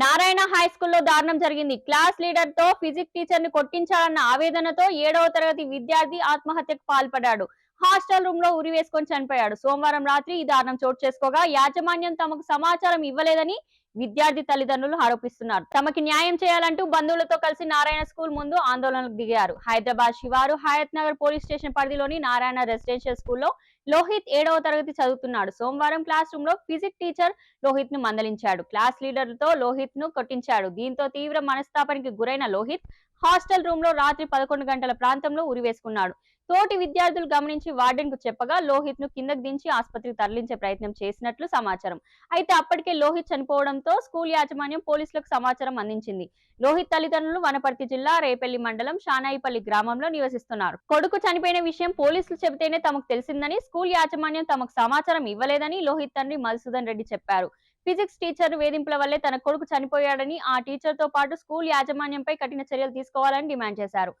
Narayana high స్కూల్లో దారుణం జరిగింది. క్లాస్ లీడర్తో ఫిజిక్స్ టీచర్ని కొట్టించాలన్న ఆవేదనతో ఏడవ తరగతి విద్యార్థి ఆత్మహత్యకు పాల్పడ్డాడు. హాస్టల్ రూమ్లో ఉరి వేసుకొని చనిపోయాడు. సోమవారం రాత్రి ఈ దారుణం చోటు చేసుకోగా యాజమాన్యం తమకు సమాచారం ఇవ్వలేదని విద్యార్థి తల్లిదండ్రులు ఆరోపిస్తున్నారు. తమకి న్యాయం చేయాలంటూ బంధువులతో కలిసి నారాయణ స్కూల్ ముందు ఆందోళనకు దిగారు. హైదరాబాద్ శివారు హయత్ నగర్ పోలీస్ స్టేషన్ పరిధిలోని నారాయణ రెసిడెన్షియల్ స్కూల్లో లోహిత్ ఏడవ తరగతి చదువుతున్నాడు. సోమవారం క్లాస్ రూమ్లో ఫిజిక్స్ టీచర్ లోహిత్ను మందలించాడు. క్లాస్ లీడర్తో లోహిత్ను కొట్టించాడు. దీంతో తీవ్ర మనస్తాపానికి గురైన లోహిత్ హాస్టల్ రూమ్లో రాత్రి పదకొండు గంటల ప్రాంతంలో ఉరివేసుకున్నాడు. తోటి విద్యార్థులు గమనించి వార్డెన్కు చెప్పగా లోహిత్ను కిందకు దించి ఆసుపత్రికి తరలించే ప్రయత్నం చేసినట్లు సమాచారం. అయితే అప్పటికే లోహిత్ చనిపోవడంతో స్కూల్ యాజమాన్యం పోలీసులకు సమాచారం అందించింది. లోహిత్ తల్లిదండ్రులు వనపర్తి జిల్లా రేపల్లి మండలం షానాయిపల్లి గ్రామంలో నివసిస్తున్నారు. కొడుకు చనిపోయిన విషయం పోలీసులు చెబితేనే తమకు తెలిసిందని స్కూల్ యాజమాన్యం తమకు సమాచారం ఇవ్వలేదని లోహిత్ తండ్రి మధుసూదన్ రెడ్డి చెప్పారు. ఫిజిక్స్ టీచర్ వేధింపుల వల్లే తన కొడుకు చనిపోయాడని ఆ టీచర్తో పాటు స్కూల్ యాజమాన్యంపై కఠిన చర్యలు తీసుకోవాలని డిమాండ్ చేశారు.